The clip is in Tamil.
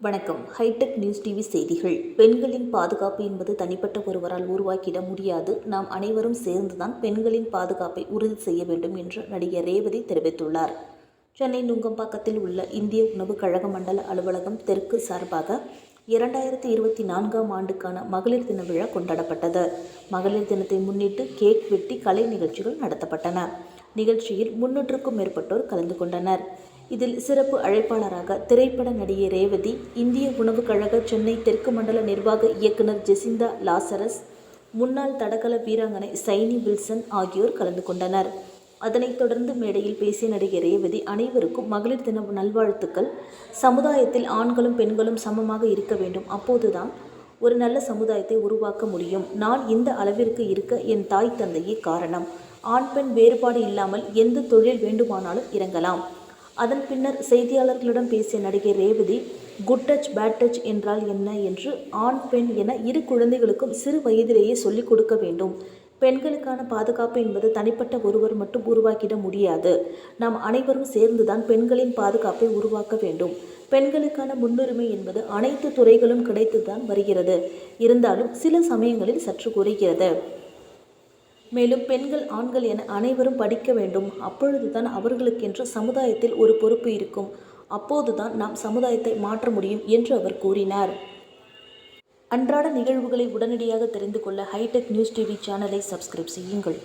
வணக்கம். ஹைடெக் நியூஸ் டிவி செய்திகள். பெண்களின் பாதுகாப்பு என்பது தனிப்பட்ட ஒருவரால் உருவாக்கிட முடியாது. நாம் அனைவரும் சேர்ந்துதான் பெண்களின் பாதுகாப்பை உறுதி செய்ய வேண்டும் என்று நடிகர் ரேவதி தெரிவித்துள்ளார். சென்னை நுங்கம்பாக்கத்தில் உள்ள இந்திய உணவுக் கழக மண்டல அலுவலகம் தெற்கு சார்பாக இரண்டாயிரத்தி இருபத்தி நான்காம் ஆண்டுக்கான மகளிர் தின விழா கொண்டாடப்பட்டது. மகளிர் தினத்தை முன்னிட்டு கேக் வெட்டி கலை நிகழ்ச்சிகள் நடத்தப்பட்டன. நிகழ்ச்சியில் முன்னூற்றுக்கும் மேற்பட்டோர் கலந்து கொண்டனர். இதில் சிறப்பு அழைப்பாளராக திரைப்பட நடிகை ரேவதி இந்திய உணவுக் கழக சென்னை தெற்கு மண்டல நிர்வாக இயக்குனர் ஜெசிந்தா லாசரஸ் முன்னாள் தடகள வீராங்கனை சைனி வில்சன் ஆகியோர் கலந்து கொண்டனர். அதனைத் தொடர்ந்து மேடையில் பேசிய நடிகை ரேவதி அனைவருக்கும் மகளிர் தின நல்வாழ்த்துக்கள். சமுதாயத்தில் ஆண்களும் பெண்களும் சமமாக இருக்க வேண்டும். அப்போதுதான் ஒரு நல்ல சமுதாயத்தை உருவாக்க முடியும். நான் இந்த அளவிற்கு இருக்க என் தாய் தந்தையே காரணம். ஆண் பெண் வேறுபாடு இல்லாமல் எந்த தொழில் வேண்டுமானாலும் இறங்கலாம். அதன் பின்னர் செய்தியாளர்களிடம் பேசிய நடிகை Revathi good touch bad touch என்றால் என்ன? என்று ஆண் பெண் என இரு குழந்தைகளுக்கும் சிறு வயதிலேயே சொல்லிக் கொடுக்க வேண்டும். பெண்களுக்கான பாதுகாப்பு என்பது தனிப்பட்ட ஒருவர் மட்டும் உருவாக்கிட முடியாது. நாம் அனைவரும் சேர்ந்துதான் பெண்களின் பாதுகாப்பை உருவாக்க வேண்டும். பெண்களுக்கான முன்னுரிமை என்பது அனைத்து துறைகளும் கிடைத்துதான் வருகிறது. இருந்தாலும் சில சமயங்களில் சற்று குறைகிறது. மேலும் பெண்கள் ஆண்கள் என அனைவரும் படிக்க வேண்டும். அப்பொழுதுதான் அவர்களுக்கென்று சமுதாயத்தில் ஒரு பொறுப்பு இருக்கும். அப்போதுதான் நாம் சமுதாயத்தை மாற்ற முடியும் என்று அவர் கூறினார். அன்றாட நிகழ்வுகளை உடனடியாக தெரிந்து கொள்ள ஹைடெக் நியூஸ் டிவி சேனலை சப்ஸ்கிரைப் செய்யுங்கள்.